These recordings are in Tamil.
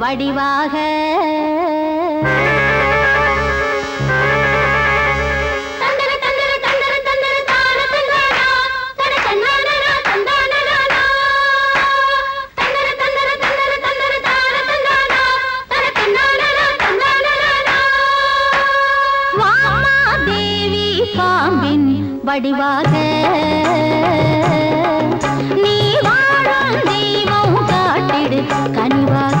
வடிவாக. பாம்பின் வடிவாக. நீ வாழும் தெய்வம் காட்டிடு கனிவாக.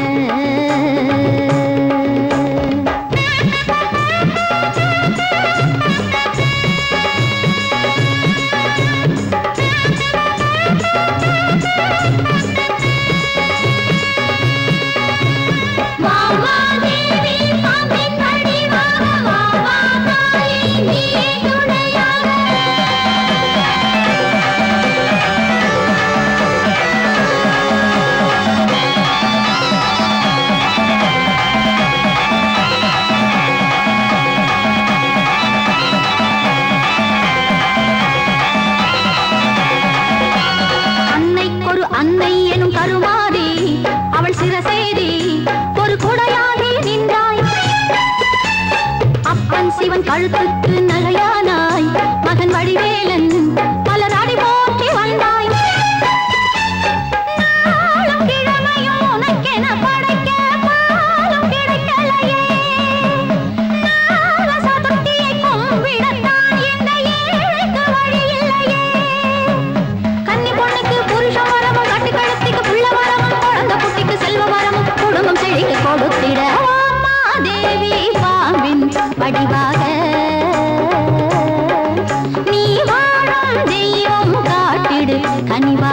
சிவன் கழுத்துக்கு కనివా